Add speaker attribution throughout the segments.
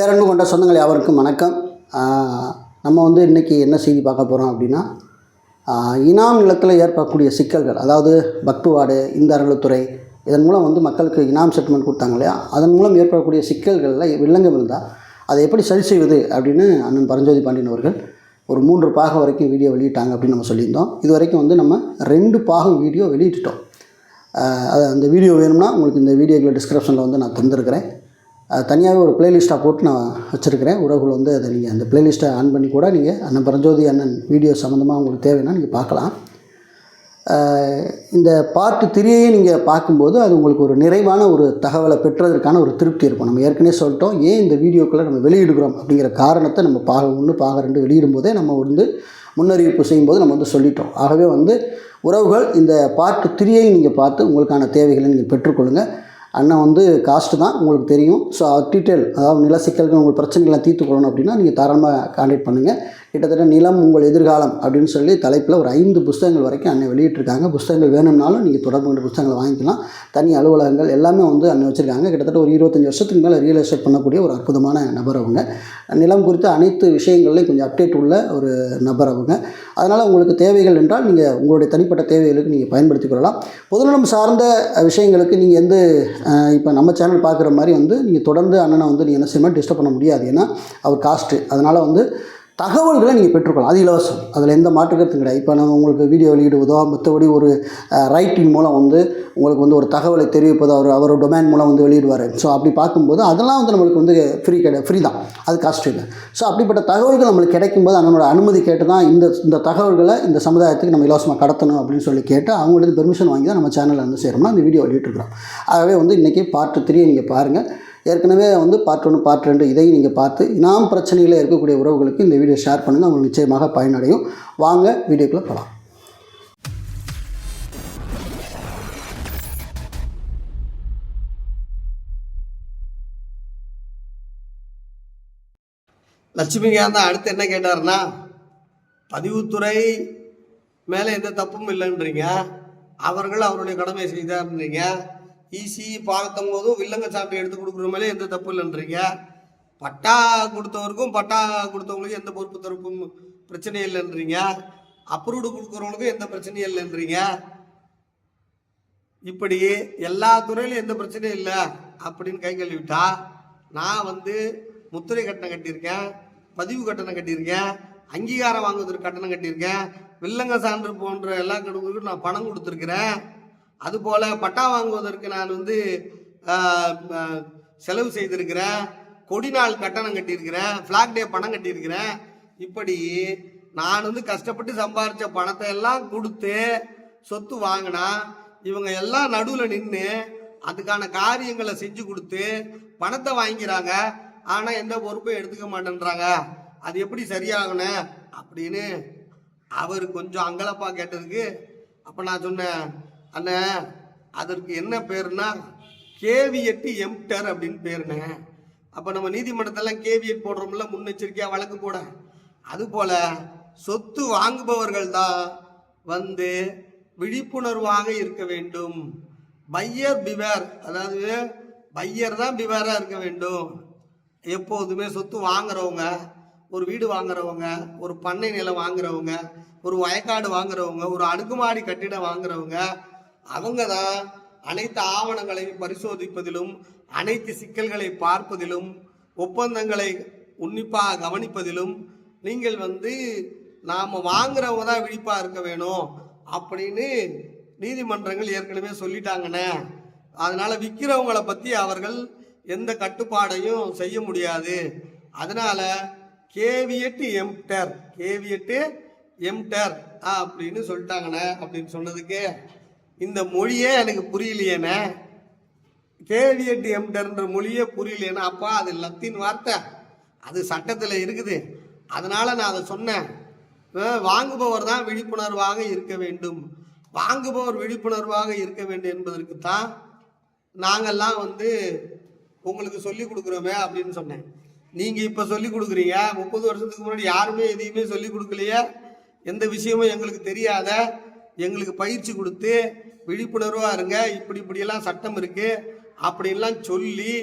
Speaker 1: பேரன்பு கொண்ட சொந்தங்கள் யாவருக்கும் வணக்கம். நம்ம வந்து இன்றைக்கி என்ன செய்தி பார்க்க போகிறோம் அப்படின்னா இனாம் நிலத்தில் ஏற்படக்கூடிய சிக்கல்கள் அதாவது பக்துவாடு இந்த அறநிலைத்துறை இதன் மூலம் வந்து மக்களுக்கு இனாம் செட்டில்மெண்ட் கொடுத்தாங்க இல்லையா? அதன் மூலம் ஏற்படக்கூடிய சிக்கல்களில் வில்லங்கம் இருந்தால் அதை எப்படி சரி செய்வது அப்படின்னு அண்ணன் பரஞ்சோதி பாண்டியன் அவர்கள் ஒரு மூன்று பாகம் வரைக்கும் வீடியோ வெளியிட்டாங்க அப்படின்னு நம்ம சொல்லியிருந்தோம். இது வரைக்கும் வந்து நம்ம ரெண்டு பாகம் வீடியோ வெளியிட்டுட்டோம். அது அந்த வீடியோ வேணும்னா உங்களுக்கு இந்த வீடியோக்களை டிஸ்கிரிப்ஷனில் வந்து நான் தந்திருக்கிறேன். தனியாகவே ஒரு பிளேலிஸ்ட்டாக போட்டு நான் வச்சுருக்கிறேன். உறவுகள் வந்து அதை நீங்கள் அந்த பிளேலிஸ்ட்டை ஆன் பண்ணி கூட நீங்கள் அண்ணன் பரஞ்சோதி அண்ணன் வீடியோ சம்மந்தமாக உங்களுக்கு தேவைன்னா நீங்கள் பார்க்கலாம். இந்த பார்ட்டு த்ரீயே நீங்கள் பார்க்கும்போது அது உங்களுக்கு ஒரு நிறைவான ஒரு தகவலை பெற்றதற்கான ஒரு திருப்தி இருக்கும். நம்ம ஏற்கனவே சொல்லிட்டோம் ஏன் இந்த வீடியோக்களை நம்ம வெளியிடுகிறோம் அப்படிங்கிற காரணத்தை நம்ம பாக ஒன்று பாக ரெண்டு வெளியிடும்போதே நம்ம வந்து முன்னறிவிப்பு செய்யும்போது நம்ம வந்து சொல்லிட்டோம். ஆகவே வந்து உறவுகள் இந்த பார்ட்டு திரியையும் நீங்கள் பார்த்து உங்களுக்கான தேவைகளை நீங்கள் பெற்றுக்கொள்ளுங்கள் அண்ணன் வந்து காஸ்ட்டு தான் உங்களுக்கு தெரியும். ஸோ டீட்டெயில் அதாவது நில சிக்கல்கள் உங்கள் பிரச்சனைகளை தீர்த்து கொள்ளணும் அப்படின்னா நீங்கள் தாராளமாக கான்டாக்ட் பண்ணுங்கள் கிட்டத்தட்ட நிலம் உங்கள் எதிர்காலம் அப்படின்னு சொல்லி தலைப்பில் ஒரு ஐந்து புஸ்தகங்கள் வரைக்கும் அன்னை வெளியிட்டிருக்காங்க. புஸ்தகங்கள் வேணும்னாலும் நீங்கள் தொடர்பு கொண்ட புஸ்தகங்களை வாங்கிக்கலாம். தனி அலுவலகங்கள் எல்லாமே வந்து அன்னை வச்சுருக்காங்க. கிட்டத்தட்ட ஒரு இருபத்தஞ்சி வருஷத்துக்கு மேலே ரியல் எஸ்டேட் பண்ணக்கூடிய ஒரு அற்புதமான நபர் அவங்க. நிலம் குறித்த அனைத்து விஷயங்கள்லையும் கொஞ்சம் அப்டேட் உள்ள ஒரு நபர் அவங்க. அதனால் உங்களுக்கு தேவைகள் என்றால் நீங்கள் உங்களுடைய தனிப்பட்ட தேவைகளுக்கு நீங்கள் பயன்படுத்திக் கொள்ளலாம். பொதுநலம் சார்ந்த விஷயங்களுக்கு நீங்கள் வந்து இப்போ நம்ம சேனல் பார்க்குற மாதிரி வந்து நீங்கள் தொடர்ந்து அண்ணனை வந்து நீங்கள் என்ன செய்யணும் டிஸ்டர்ப் பண்ண முடியாது. ஏன்னா அவர் காஸ்ட்டு அதனால் வந்து தகவல்களை நீங்கள் பெற்றுக்கொள்ளலாம். அது இலவசம். அதில் எந்த மாற்று கிடையாது. இப்போ நம்ம உங்களுக்கு வீடியோ வெளியிடுவதோ மற்றபடி ஒரு ரைட்டிங் மூலம் வந்து உங்களுக்கு வந்து ஒரு தகவலை தெரிவிப்பதோ அவர் அவர் டொமைன் மூலம் வந்து வெளியிடுவார். ஸோ அப்படி பார்க்கும்போது அதெல்லாம் வந்து நம்மளுக்கு வந்து ஃப்ரீ கிடையாது ஃப்ரீ தான். அது காஸ்ட் இல்லை. ஸோ அப்படிப்பட்ட தகவல்கள் நம்மளுக்கு கிடைக்கும்போது அண்ணனோட அனுமதி கேட்டு தான் இந்த இந்த தகவல்களை இந்த சமுதாயத்துக்கு நம்ம இலவசமாக கடத்தணும் அப்படின்னு சொல்லி கேட்டு அவங்கள்ட்ட பெர்மிஷன் வாங்கி தான் நம்ம சேனலில் வந்து செய்கிறோம்னா அந்த வீடியோ வெளியிட்டிருக்கிறோம். ஆகவே வந்து இன்றைக்கி பார்ட் த்ரீ நீங்கள் பாருங்கள் ஏற்கனவே வந்து பார்ட் ஒன்று பார்ட் ரெண்டு இதையும் நீங்கள் பார்த்து இனாம் பிரச்சனையில் இருக்கக்கூடிய உறவுகளுக்கு இந்த வீடியோ ஷேர் பண்ணுங்கள் அவங்களுக்கு நிச்சயமாக பயனடையும். வாங்க வீடியோக்குள்ளே போகலாம்
Speaker 2: லட்சுமிகாந்த் அடுத்து என்ன கேட்டாருன்னா பதிவுத்துறை மேலே எந்த தப்பும் இல்லைன்றீங்க. அவர்கள் அவருடைய கடமை செய்தார்ன்றீங்க. ஈசி பார்த்தும் போதும் வில்லங்க சாப்பிட்டு எடுத்து கொடுக்குற மேலே எந்த தப்பு இல்லைன்றீங்க. பட்டா கொடுத்தவருக்கும் பட்டா கொடுத்தவங்களுக்கும் எந்த பொறுப்பு தரப்பும் பிரச்சனை இல்லைன்றீங்க. அப்ரூவ்டு கொடுக்குறவங்களுக்கும் எந்த பிரச்சனையும் இல்லைன்றீங்க. இப்படி எல்லா துறையிலும் எந்த பிரச்சனையும் இல்லை அப்படின்னு கை கழுவிட்டா நான் வந்து முத்திரை கட்டணம் கட்டியிருக்கேன் பதிவு கட்டணம் கட்டியிருக்கேன் அங்கீகாரம் வாங்குவதற்கு கட்டணம் கட்டியிருக்கேன் வில்லங்க சான்று போன்ற எல்லா கடவுளுக்கும் நான் பணம் கொடுத்துருக்குறேன். அதுபோல் பட்டா வாங்குவதற்கு நான் வந்து செலவு செய்திருக்கிறேன். கொடி நாள் கட்டணம் கட்டியிருக்கிறேன். ஃப்ளாக் டே பணம் கட்டியிருக்கிறேன். இப்படி நான் வந்து கஷ்டப்பட்டு சம்பாரித்த பணத்தை எல்லாம் கொடுத்து சொத்து வாங்கினா இவங்க எல்லாம் நடுவில் நின்று அதுக்கான காரியங்களை செஞ்சு கொடுத்து பணத்தை வாங்கிக்கிறாங்க. ஆனால் எந்த பொறுப்பும் எடுத்துக்க மாட்டேன்றாங்க. அது எப்படி சரியாகணும் அப்படின்னு அவர் கொஞ்சம் அங்கலப்பா கேட்டதுக்கு அப்போ நான் சொன்னேன் அண்ணே அதற்கு என்ன பேருனா கேவியட்டு எம்டர் அப்படின்னு பேருண்ணே. அப்போ நம்ம நீதிமன்றத்தெல்லாம் கேவியட் போடுறோம்ல முன்னெச்சரிக்கையாக வழக்கு போட. அதுபோல் சொத்து வாங்குபவர்கள் தான் வந்து விழிப்புணர்வாக இருக்க வேண்டும். பையர் பிவேர் அதாவது பையர் தான் பிவேராக இருக்க வேண்டும். எப்போதுமே சொத்து வாங்குறவங்க ஒரு வீடு வாங்குறவங்க ஒரு பண்ணை நிலம் வாங்குறவங்க ஒரு வயக்காடு வாங்குறவங்க ஒரு அடுக்குமாடி கட்டிடம் வாங்குறவங்க அவங்க தான் அனைத்து ஆவணங்களையும் பரிசோதிப்பதிலும் அனைத்து சிக்கல்களை பார்ப்பதிலும் ஒப்பந்தங்களை உன்னிப்பாக கவனிப்பதிலும் நீங்கள் வந்து நாம் வாங்குறவங்க தான் விழிப்பாக இருக்க வேணும் அப்படின்னு நீதிமன்றங்கள் ஏற்கனவே சொல்லிட்டாங்கண்ணே. அதனால் விற்கிறவங்களை பற்றி அவர்கள் எந்த கட்டுப்பாடையும் செய்ய முடியாது. அதனால் கேவியட்டு எம்டர் கேவியட்டு எம்டர் அப்படின்னு சொல்லிட்டாங்கண்ணே அப்படின்னு சொன்னதுக்கு இந்த மொழியே எனக்கு புரியலையேண்ணே. கேவியட் எம்டர்ன்ற மொழியே புரியலையேன்னா அப்பா அது லத்தீன் வார்த்தை. அது சட்டத்தில் இருக்குது. அதனால நான் அதை சொன்னேன். வாங்குபவர் தான் விழிப்புணர்வாக இருக்க வேண்டும். வாங்குபவர் விழிப்புணர்வாக இருக்க வேண்டும் என்பதற்கு தான் நாங்கள்லாம் வந்து உங்களுக்கு சொல்லி கொடுக்குறோமே அப்படின்னு சொன்னேன். நீங்கள் இப்போ சொல்லி கொடுக்குறீங்க. முப்பது வருஷத்துக்கு முன்னாடி யாருமே எதையுமே சொல்லி கொடுக்கலையே. எந்த விஷயமும் எங்களுக்கு தெரியாத எங்களுக்கு பயிற்சி கொடுத்து விழிப்புணர்வாக இருங்க. இப்படி இப்படியெல்லாம் சட்டம் இருக்குது அப்படின்லாம் சொல்லி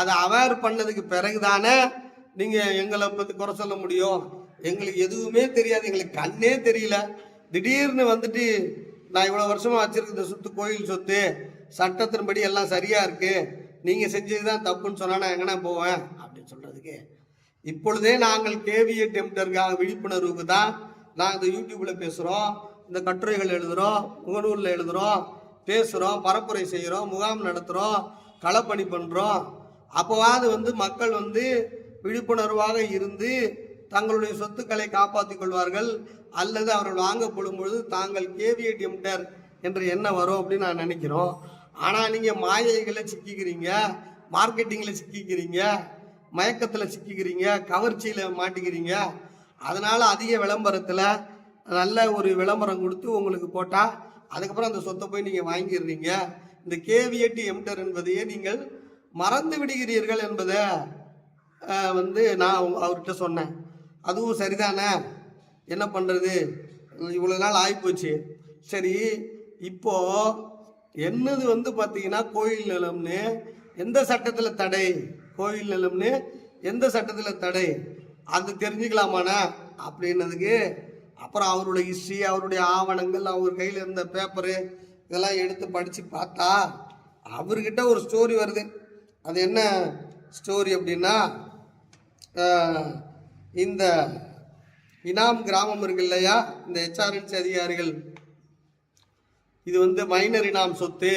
Speaker 2: அதை அவேர் பண்ணதுக்கு பிறகு தானே நீங்கள் எங்களை பற்றி குறை சொல்ல முடியும். எங்களுக்கு எதுவுமே தெரியாது. எங்களுக்கு கண்ணே தெரியல. திடீர்னு வந்துட்டு நான் இவ்வளோ வருஷமாக வச்சிருக்கிற சொத்து கோயில் சொத்து சட்டத்தின்படி எல்லாம் சரியாக இருக்குது நீங்கள் செஞ்சது தான் தப்புன்னு சொன்னால் நான் எங்கன்னா போவேன்? அப்படின்னு சொல்கிறதுக்கு இப்பொழுதே நாங்கள் கேவிஏ டெம்டருக்காக விழிப்புணர்வுக்கு தான் நாங்கள் இந்த யூடியூப்பில் பேசுகிறோம் இந்த கட்டுரைகள் எழுதுகிறோம் முகநூலில் எழுதுகிறோம் பேசுகிறோம் பரப்புரை செய்கிறோம் முகாம் நடத்துகிறோம் களப்பணி பண்ணுறோம் அப்போவாது வந்து மக்கள் வந்து விழிப்புணர்வாக இருந்து தங்களுடைய சொத்துக்களை காப்பாற்றிக் கொள்வார்கள். அல்லது அவர்கள் வாங்கப்படும் பொழுது தாங்கள் கேவிஏ எம்டர் என்று எண்ணம் வரும் அப்படின்னு நான் நினைக்கிறோம். ஆனால் நீங்கள் மாயைகளை சிக்கிக்கிறீங்க மார்க்கெட்டிங்கில் சிக்கிக்கிறீங்க மயக்கத்தில் சிக்கிக்கிறீங்க கவர்ச்சியில் மாட்டிக்கிறீங்க. அதனால் அதிக விளம்பரத்தில் நல்ல ஒரு விளம்பரம் கொடுத்து உங்களுக்கு போட்டால் அதுக்கப்புறம் அந்த சொத்தை போய் நீங்கள் வாங்கிடுறீங்க. இந்த கேவிஎட்டி எம்டர் என்பதையே நீங்கள் மறந்து விடுகிறீர்கள் என்பதை வந்து நான் அவர்கிட்ட சொன்னேன். அதுவும் சரிதானே? என்ன பண்ணுறது இவ்வளோ நாள் ஆகிப்போச்சு சரி இப்போது என்னது வந்து பார்த்தீங்கன்னா கோயில் நிலம்னு எந்த சட்டத்தில் தடை? கோயில் நிலம்னு எந்த சட்டத்தில் தடை? அது தெரிஞ்சுக்கலாமாண்ணா? அப்படின்னதுக்கு அப்புறம் அவருடைய ஹிஸ்ட்ரி அவருடைய ஆவணங்கள் அவர் கையில் இருந்த பேப்பரு இதெல்லாம் எடுத்து படித்து பார்த்தா அவர்கிட்ட ஒரு ஸ்டோரி வருது. அது என்ன ஸ்டோரி அப்படின்னா இந்த இனாம் கிராமம் இருக்கு இல்லையா? இந்த ஹெச்ஆர்என்சி அதிகாரிகள். இது வந்து மைனர் இனாம் சொத்து.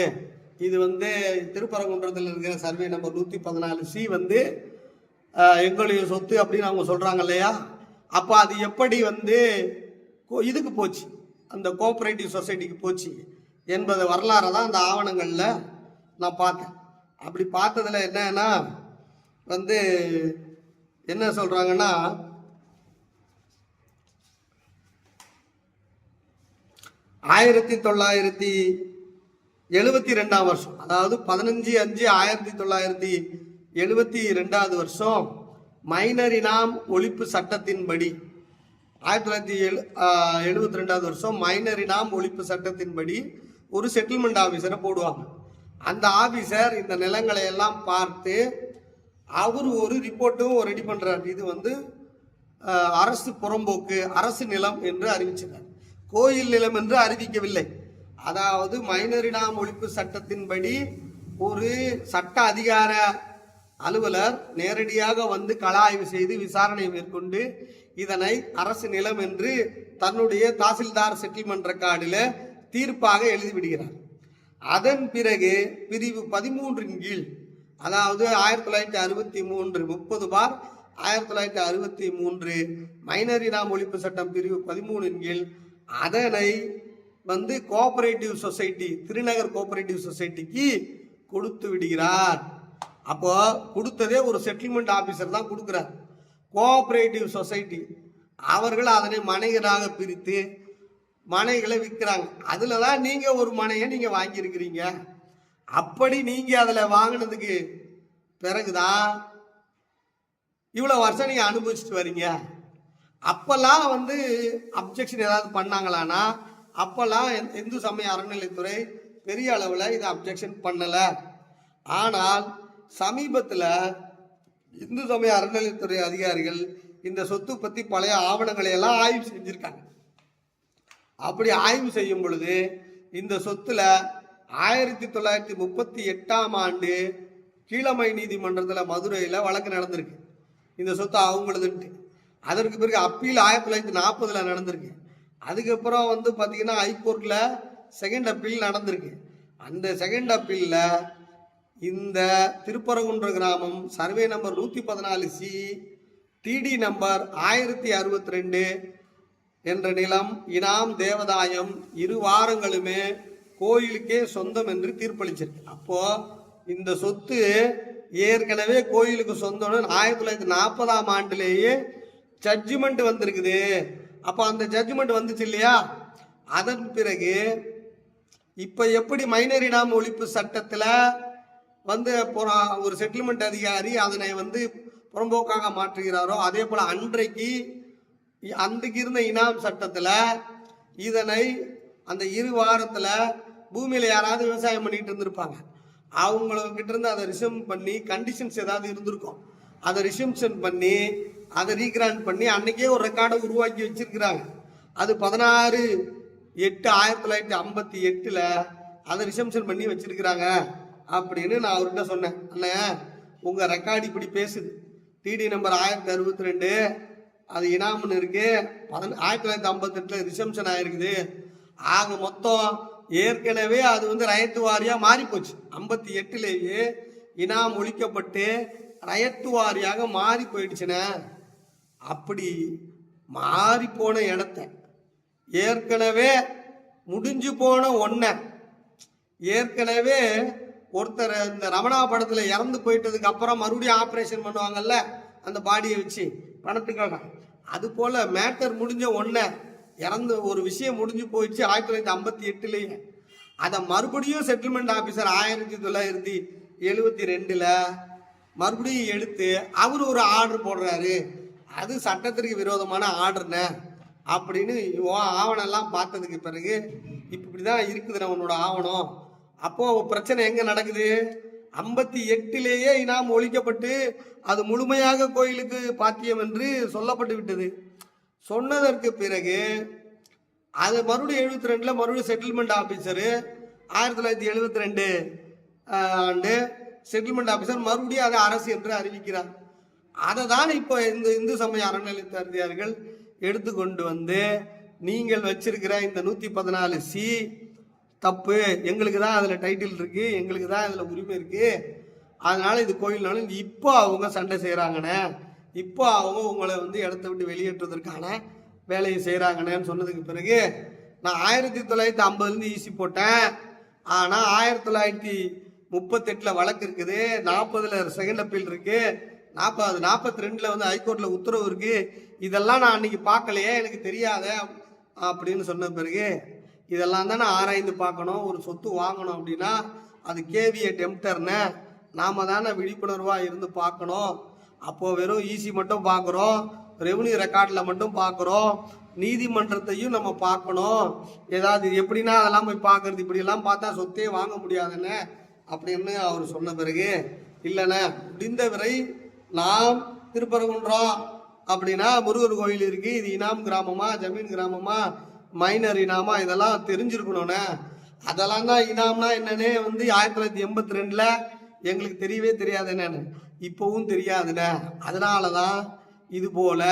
Speaker 2: இது வந்து திருப்பரங்குன்றத்தில் இருக்கிற சர்வே நம்பர் நூற்றி பதினாலு சி வந்து எங்களுடைய சொத்து அப்படின்னு அவங்க சொல்கிறாங்க இல்லையா? அப்போ அது எப்படி வந்து இதுக்கு போச்சு. அந்த கோஆப்ரேட்டிவ் சொசைட்டிக்கு போச்சு. என்பது வரலாறை தான் அந்த ஆவணங்களில் நான் பார்த்தேன். அப்படி பார்த்ததில் என்னன்னா வந்து என்ன சொல்கிறாங்கன்னா ஆயிரத்தி தொள்ளாயிரத்தி எழுபத்தி ரெண்டாம் வருஷம் அதாவது பதினஞ்சு அஞ்சு ஆயிரத்தி தொள்ளாயிரத்தி எழுபத்தி ரெண்டாவது வருஷம் மைனரினாம் ஒழிப்பு சட்டத்தின்படி ஆயிரத்தி தொள்ளாயிரத்தி எழு எழுபத்தி ரெண்டாவது வருஷம் மைனர் இனாம் ஒழிப்பு சட்டத்தின்படி ஒரு செட்டில்மெண்ட் ஆஃபீஸரை போடுவாங்க. அந்த ஆஃபீஸர் இந்த நிலங்களை எல்லாம் பார்த்து அவர் ஒரு ரிப்போர்ட்டும் ரெடி பண்ணுறாரு இது வந்து அரசு புறம்போக்கு அரசு நிலம் என்று அறிவிச்சினார் கோயில் நிலம் என்று அறிவிக்கவில்லை. அதாவது மைனரினாம் ஒழிப்பு சட்டத்தின்படி ஒரு சட்ட அதிகார அலுவலர் நேரடியாக வந்து கள ஆய்வு செய்து விசாரணை மேற்கொண்டு இதனை அரசு நிலம் என்று தன்னுடைய தாசில்தார் செட்டில்மெண்ட் ரெக்கார்டில் தீர்ப்பாக எழுதிவிடுகிறார். அதன் பிறகு பிரிவு பதிமூன்றின் கீழ் அதாவது ஆயிரத்தி தொள்ளாயிரத்தி அறுபத்தி மூன்று முப்பது பார் ஆயிரத்தி தொள்ளாயிரத்தி அறுபத்தி மூன்று மைனர் இனாம் ஒழிப்பு சட்டம் பிரிவு பதிமூணின் கீழ் அதனை வந்து கோஆபரேட்டிவ் சொசைட்டி திருநகர் கோஆபரேட்டிவ் சொசைட்டிக்கு கொடுத்து விடுகிறார். அப்போ கொடுத்ததே ஒரு செட்டில்மெண்ட் ஆபீசர் தான் கொடுக்குறார். கோஆப்ரேட்டிவ் சொசைட்டி அவர்கள் அதனை மனைகளாக பிரித்து மனைகளை விற்கிறாங்க. அதில் தான் நீங்கள் ஒரு மனையை நீங்கள் வாங்கியிருக்கிறீங்க. அப்படி நீங்கள் அதில் வாங்கினதுக்கு பிறகுதான் இவ்வளோ வருஷம் நீங்கள் அனுபவிச்சுட்டு வரீங்க. அப்போல்லாம் வந்து அப்ஜெக்ஷன் ஏதாவது பண்ணாங்களான்னா அப்போல்லாம் இந்து- இந்து சமய அறநிலைத்துறை பெரிய அளவில் இதை அப்ஜெக்ஷன் பண்ணலை. ஆனால் சமீபத்தில் இந்து சமய அறநிலைத்துறை அதிகாரிகள் இந்த சொத்து பற்றி பழைய ஆவணங்களை எல்லாம் ஆய்வு செஞ்சுருக்காங்க. அப்படி ஆய்வு செய்யும் பொழுது இந்த சொத்துல ஆயிரத்தி தொள்ளாயிரத்தி முப்பத்தி எட்டாம் ஆண்டு கீழமை நீதிமன்றத்தில் மதுரையில் வழக்கு நடந்திருக்கு. இந்த சொத்து அவங்களதுன்ட்டு. அதற்கு பிறகு அப்பீல் ஆயிரத்தி தொள்ளாயிரத்தி நாற்பதில் நடந்திருக்கு. அதுக்கப்புறம் வந்து பார்த்தீங்கன்னா ஹைகோர்ட்டில் செகண்ட் அப்பீல் நடந்திருக்கு. அந்த செகண்ட் அப்பீலில் இந்த திருப்பரங்குன்ற கிராமம் சர்வே நம்பர் நூற்றி பதினாலு சி டிடி நம்பர் ஆயிரத்தி அறுபத்தி ரெண்டு என்ற நிலம் இனாம் தேவதாயம் இரு வாரங்களுமே கோயிலுக்கே சொந்தம் என்று தீர்ப்பளிச்சிருக்கு. அப்போ இந்த சொத்து ஏற்கனவே கோயிலுக்கு சொந்தம்னு ஆயிரத்தி தொள்ளாயிரத்தி நாற்பதாம் ஆண்டுலேயே ஜட்ஜ்மெண்ட் வந்திருக்குது. அப்போ அந்த ஜட்ஜ்மெண்ட் வந்துச்சு இல்லையா? அதன் பிறகு இப்போ எப்படி மைனர் இனாம் ஒழிப்பு சட்டத்தில் வந்து ஒரு செட்டில்மெண்ட் அதிகாரி அதனை வந்து புறம்போக்காக மாற்றுகிறாரோ அதே போல் அன்றைக்கு அன்றைக்கு இருந்த இனாம் சட்டத்தில் இதனை அந்த இரு வாரத்தில் பூமியில் யாராவது விவசாயம் பண்ணிட்டு இருந்திருப்பாங்க. அவங்கக்கிட்ட இருந்து அதை ரிசம் பண்ணி கண்டிஷன்ஸ் ஏதாவது இருந்திருக்கும். அதை ரிசம்ஷன் பண்ணி அதை ரீகிராண்ட் பண்ணி அன்னைக்கே ஒரு ரெக்கார்டை உருவாக்கி வச்சிருக்கிறாங்க. அது பதினாறு எட்டு ஆயிரத்தி தொள்ளாயிரத்தி ஐம்பத்தி எட்டில் அதை ரிசம்ஷன் பண்ணி வச்சிருக்கிறாங்க. அப்படின்னு நான் அவர்கிட்ட சொன்னேன். அண்ணன் உங்கள் ரெக்கார்டு இப்படி பேசுது. டிடி நம்பர் ஆயிரத்தி அறுபத்தி ரெண்டு அது இனாம்னு இருக்கு. பதின ஆயிரத்தி தொள்ளாயிரத்தி ஐம்பத்தெட்டில் ரிசம்ஷன் ஆயிருக்குது. ஆக மொத்தம் ஏற்கனவே அது வந்து ரயத்து வாரியாக மாறி போச்சு ஐம்பத்தி எட்டுலேயே இனாம் ஒழிக்கப்பட்டு ரயத்து வாரியாக மாறி போயிடுச்சுண்ணே. அப்படி மாறி போன இடத்த ஏற்கனவே முடிஞ்சு போன ஒன்றை ஏற்கனவே ஒருத்தர் இந்த ரமணா படத்தில் இறந்து போயிட்டதுக்கு அப்புறம் மறுபடியும் ஆப்ரேஷன் பண்ணுவாங்கல்ல அந்த பாடியை வச்சு பணத்துக்காக. அது போல் மேட்டர் முடிஞ்ச ஒன்றை இறந்து ஒரு விஷயம் முடிஞ்சு போயிடுச்சு ஆயிரத்தி தொள்ளாயிரத்தி ஐம்பத்தி எட்டுலேயே. அதை மறுபடியும் செட்டில்மெண்ட் ஆஃபீஸர் ஆயிரத்தி தொள்ளாயிரத்தி எழுபத்தி ரெண்டில் மறுபடியும் எடுத்து அவர் ஒரு ஆர்டர் போடுறாரு. அது சட்டத்திற்கு விரோதமான ஆர்டர்னு அப்படின்னு உன் ஆவணம்லாம் பார்த்ததுக்கு பிறகு இப்படி தான் இருக்குது உன்னோட ஆவணம். அப்போ பிரச்சனை எங்க நடக்குது? ஐம்பத்தி எட்டிலேயே இனாம் ஒழிக்கப்பட்டு அது முழுமையாக கோயிலுக்கு பாத்தியம் என்று சொல்லப்பட்டு விட்டது. சொன்னதற்கு பிறகு அது மறுபடியும் எழுபத்தி ரெண்டில் மறுபடியும் செட்டில்மெண்ட் ஆஃபீஸரு ஆயிரத்தி தொள்ளாயிரத்தி எழுபத்தி ரெண்டு ஆண்டு செட்டில்மெண்ட் ஆஃபீஸர் மறுபடியும் அதை அரசு என்று அறிவிக்கிறார். அதை தான் இப்போ இந்த இந்து சமய அறநிலையத்தார்கள் எடுத்துக்கொண்டு வந்து நீங்கள் வச்சிருக்கிற இந்த நூற்றி பதினாலு சி தப்பு. எங்களுக்கு தான் அதில் டைட்டில் இருக்குது எங்களுக்கு தான் அதில் உரிமை இருக்குது அதனால் இது கோயில்னாலும் இப்போ அவங்க சண்டை செய்கிறாங்கண்ணே இப்போ அவங்க உங்களை வந்து இடத்த விட்டு வெளியேற்றுவதற்கான வேலையை செய்கிறாங்கண்ணேன்னு சொன்னதுக்கு பிறகு நான் ஆயிரத்தி தொள்ளாயிரத்தி ஐம்பதுலேருந்து ஈசி போட்டேன். ஆனால் ஆயிரத்தி தொள்ளாயிரத்தி முப்பத்தெட்டில் வழக்கு இருக்குது. நாற்பதில் செகண்ட் அப்பீல் இருக்குது நாற்பது நாற்பத்தி ரெண்டில் வந்து ஹைகோர்ட்டில் உத்தரவு இருக்குது இதெல்லாம் நான் அன்றைக்கி பார்க்கலையே. எனக்கு தெரியாத அப்படின்னு சொன்ன பிறகு இதெல்லாம் தானே ஆராய்ந்து பார்க்கணும். ஒரு சொத்து வாங்கணும் அப்படின்னா அது கேவிய டெம்டர்னு நாம தானே விழிப்புணர்வாக இருந்து பார்க்கணும். அப்போது வெறும் ஈசி மட்டும் பார்க்குறோம். ரெவன்யூ ரெக்கார்டில் மட்டும் பார்க்குறோம். நீதிமன்றத்தையும் நம்ம பார்க்கணும். ஏதாவது எப்படின்னா அதெல்லாம் போய் பார்க்கறது இப்படியெல்லாம் பார்த்தா சொத்தே வாங்க முடியாதுன்னு அப்படின்னு அவர் சொன்ன பிறகு இல்லைண்ணே முடிந்த வரை நாம் திருப்பரங்குன்றம் அப்படின்னா முருகர் கோயில் இருக்கு. இது இனாம் கிராமமா ஜமீன் கிராமமா மைனர் இனாமா இதெல்லாம் தெரிஞ்சிருக்கணும்ண்ணே அதெல்லாம் தான் இனாம்னா என்னன்னு வந்து ஆயிரத்தி தொள்ளாயிரத்தி எண்பத்தி ரெண்டில் எங்களுக்கு தெரியவே தெரியாது என்னன்னு இப்போவும் தெரியாதுண்ணே அதனால தான் இது போல்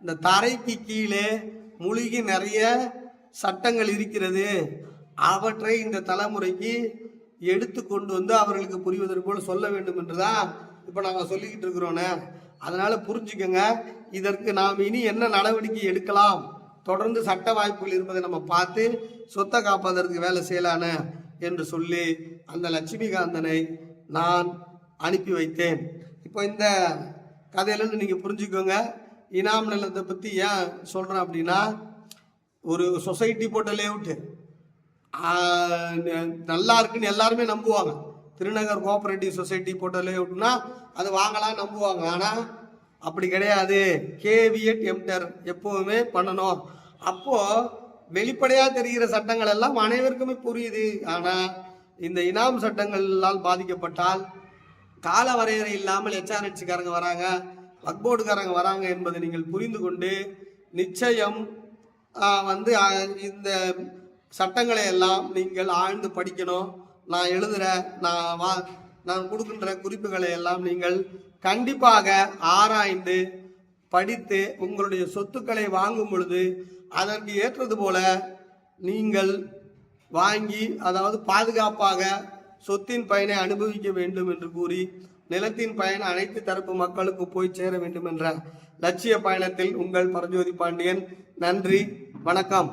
Speaker 2: இந்த தரைக்கு கீழே மூழ்கி நிறைய சட்டங்கள் இருக்கிறது. அவற்றை இந்த தலைமுறைக்கு எடுத்து கொண்டு வந்து அவர்களுக்கு புரிவதற்கு போல் சொல்ல வேண்டும் என்றுதான் இப்போ நாங்கள் சொல்லிக்கிட்டு இருக்கிறோண்ணே அதனால் புரிஞ்சுக்கோங்க. இதற்கு நாம் இனி என்ன நடவடிக்கை எடுக்கலாம்? தொடர்ந்து சட்ட வாய்ப்புகள் இருப்பதை நம்ம பார்த்து சொத்தை காப்பதற்கு வேலை செய்யலான்னு என்று சொல்லி அந்த லட்சுமிகாந்தனை நான் அனுப்பி வைத்தேன். இப்போ இந்த கதையிலேருந்து நீங்கள் புரிஞ்சுக்கோங்க. இனாம் நிலத்தை பற்றி ஏன் சொல்கிறேன் அப்படின்னா ஒரு சொசைட்டி போட்ட லேஅவுட்டு. நல்லா இருக்குன்னு எல்லாருமே நம்புவாங்க. திருநகர் கோஆபரேட்டிவ் சொசைட்டி போட்ட லேஅவுட்னா அது வாங்கலாம் நம்புவாங்க. ஆனால் அப்படி கிடையாது. கேவியட் எம்டர் எப்போவுமே பண்ணணும். அப்போது வெளிப்படையாக தெரிகிற சட்டங்கள் எல்லாம் அனைவருக்குமே புரியுது. ஆனால் இந்த இனாம் சட்டங்களால் பாதிக்கப்பட்டால் கால வரையறை இல்லாமல் ஹெச்ஆர்என்சிக்காரங்க வராங்க. வக்போர்டுக்காரங்க வராங்க என்பதை நீங்கள் புரிந்து கொண்டு நிச்சயம் வந்து இந்த சட்டங்களை எல்லாம் நீங்கள் ஆழ்ந்து படிக்கணும். நான் எழுதுகிறேன் நான் வா நான் கொடுக்கின்ற குறிப்புகளை எல்லாம் நீங்கள் கண்டிப்பாக ஆராய்ந்து படித்து உங்களுடைய சொத்துக்களை வாங்கும் பொழுது அதற்கு ஏற்றது போல நீங்கள் வாங்கி அதாவது பாதுகாப்பாக சொத்தின் பயனை அனுபவிக்க வேண்டும் என்று கூறி நிலத்தின் பயன் அனைத்து தரப்பு மக்களுக்கு போய் சேர வேண்டும் என்ற லட்சிய பயணத்தில் உங்கள் பரஞ்சோதி பாண்டியன். நன்றி வணக்கம்.